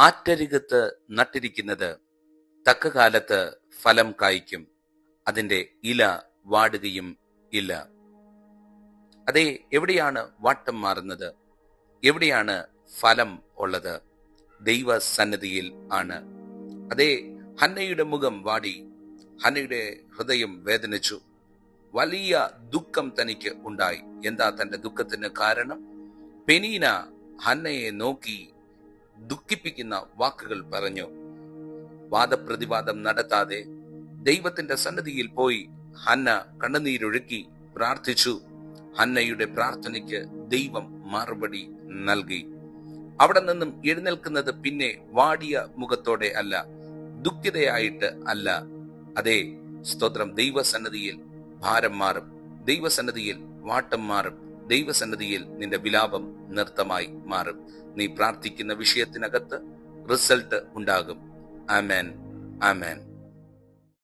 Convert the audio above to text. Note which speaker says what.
Speaker 1: ആറ്റരികത്ത് നട്ടിരിക്കുന്നത് തക്ക കാലത്ത് ഫലം കായ്ക്കും. അതിന്റെ ഇല വാടുകയും ഇല്ല. അതെ എവിടെയാണ് വാട്ടം മാറുന്നത്? എവിടെയാണ് ഫലം ഉള്ളത്? ദൈവസന്നിധിയിൽ ആണ്. അതെ ഹന്നയുടെ മുഖം വാടി. ഹന്നയുടെ ഹൃദയം വേദനിച്ചു. വലിയ ദുഃഖം തനിക്ക് ഉണ്ടായി. എന്താ തന്റെ ദുഃഖത്തിന് കാരണം? പെനീന ഹന്നയെ നോക്കി ദുഃഖിപ്പിക്കുന്ന വാക്കുകൾ പറഞ്ഞു. വാദപ്രതിവാദം നടത്താതെ ദൈവത്തിന്റെ സന്നദ്ധിയിൽ പോയി ഹന്ന കണ്ണുനീരൊഴുക്കി പ്രാർത്ഥിച്ചു. ഹന്നയുടെ പ്രാർത്ഥനയ്ക്ക് ദൈവം മറുപടി നൽകി. അവിടെ നിന്നും എഴുന്നേൽക്കുന്നത് പിന്നെ വാടിയ മുഖത്തോടെ അല്ല ദുഃഖിതയായിട്ട് അല്ല. അതെ സ്തോത്രം ദൈവസന്നതിയിൽ ഭാരം മാറും ദൈവസന്നതിയിൽ വാട്ടം മാറും ദൈവസന്നതിയിൽ നിന്റെ വിലാപം നൃത്തമായി മാറും. നീ പ്രാർത്ഥിക്കുന്ന വിഷയത്തിനകത്ത് റിസൾട്ട് ഉണ്ടാകും. ആമേൻ. ആമേൻ.